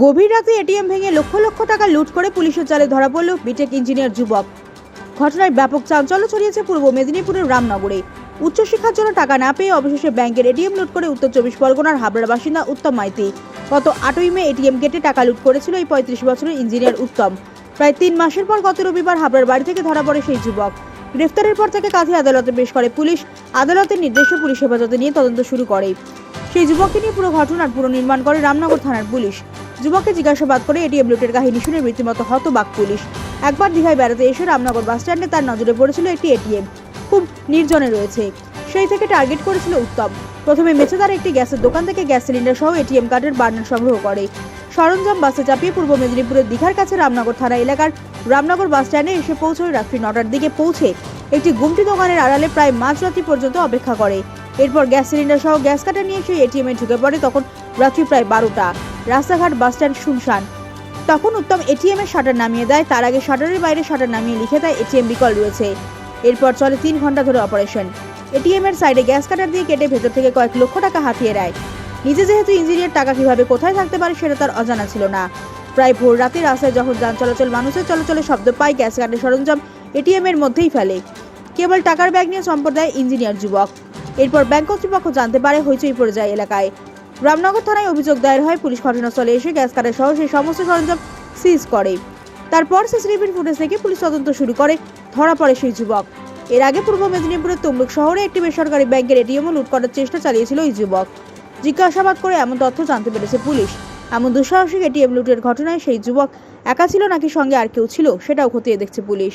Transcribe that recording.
গভীর রাতে এটিএম ভেঙে লক্ষ লক্ষ টাকা লুট করে পুলিশের জালে ধরা পড়ল বিটেক ইঞ্জিনিয়ার যুবক। ঘটনায় ব্যাপক চাঞ্চল্য ছড়িয়েছে পূর্ব মেদিনীপুরের রামনগরে। উচ্চশিক্ষার জন্য টাকা না পেয়ে অবশেষে ব্যাংকের এটিএম লুট করে উত্তর চব্বিশ পরগনার হাবড়ার বাসিন্দা উত্তম মাইতি। গত আটই মে এটিএম গেটে টাকা লুট করেছিল এই পঁয়ত্রিশ বছরের ইঞ্জিনিয়ার উত্তম। প্রায় তিন মাসের পর গত রবিবার হাবড়ার বাড়ি থেকে ধরা পড়ে সেই যুবক। গ্রেফতারের পর তাকে কাঁধে আদালতে পেশ করে পুলিশ। আদালতের নির্দেশে পুলিশ হেফাজতে নিয়ে তদন্ত শুরু করে। সেই যুবককে নিয়ে পুরো ঘটনার পুরো নির্মাণ করে রামনগর থানার পুলিশ। যুবককে জিজ্ঞাসাবাদ করে এটিএম লুটের কাহিনী শুনে রীতিমতো হতবাক পুলিশ। একবার দীঘায় বেড়াতে এসে রামনগর বাস স্ট্যান্ডে তার নজরে পড়েছিল একটি এটিএম। খুব নির্জনে রয়েছে। সেই থেকে টার্গেট করেছিল উত্তম। প্রথমে মেছেদার একটি গ্যাসের দোকান থেকে গ্যাস সিলিন্ডার সহ এটিএম কার্ডের বার্নার সংগ্রহ করে। সরঞ্জাম বাসে চাপিয়ে পূর্ব মেদিনীপুরের দীঘার কাছে রামনগর থানা এলাকার রামনগর বাস স্ট্যান্ডে এসে পৌঁছয় রাত্রি নটার দিকে পৌঁছে একটি গুমটি দোকানের আড়ালে প্রায় মাঝরাত্রি পর্যন্ত অপেক্ষা করে। এরপর গ্যাস সিলিন্ডার সহ গ্যাস কাটা নিয়ে সেই এটিএম এ ঢুকে পড়ে তখন রাত্রি প্রায় বারোটা। রাস্তাঘাট বাস স্ট্যান্ড শুনশান। তখন উত্তম এটিএম এর শাটার নামিয়ে দেয়। তার আগে শাটারের বাইরে শাটার নামিয়ে লিখে দেয় এটিএম বিকল রয়েছে। এরপর চলে তিন ঘণ্টা ধরে অপারেশন এটিএম এর সাইডে গ্যাস কাটার দিয়ে কেটে ভেতর থেকে কয়েক লক্ষ টাকা হাতিয়ে নেয়। নিজে যেহেতু ইঞ্জিনিয়ার টাকা কীভাবে কোথায় থাকতে পারে সেটা তার অজানা ছিল না। প্রায় ভোর রাতে রাস্তায় যখন যান চলাচল, মানুষের চলাচলের শব্দ পায় গ্যাস কাটের সরঞ্জাম এটিএম এর মধ্যেই ফেলে। কেবল টাকার ব্যাগ নিয়ে সম্পদ দেয় ইঞ্জিনিয়ার যুবক। এরপর ব্যাংক কর্তৃপক্ষ জানতে পারে, হইচই পড়ে যায় এলাকায়। রামনগর থানায় অভিযোগ দায়ের হয়, পুলিশ ঘটনাস্থলে এসে গ্যাস কাটার সহ সেই সমস্ত সরঞ্জাম সিজ করে। তারপর সিসিটিভির ফুটেজ থেকে পুলিশ তদন্ত শুরু করে, ধরা পড়ে সেই যুবক। এর আগে পূর্ব মেদিনীপুরের তমলুক শহরে একটি বেসরকারি ব্যাংকের এটিএমও লুট করার চেষ্টা চালিয়েছিল এই যুবক। জিজ্ঞাসাবাদ করে এমন তথ্য জানতে পেরেছে পুলিশ। এমন দুঃসাহসিক এটিএম লুটের ঘটনায় সেই যুবক একা ছিল নাকি সঙ্গে আর কেউ ছিল, সেটাও খতিয়ে দেখছে পুলিশ।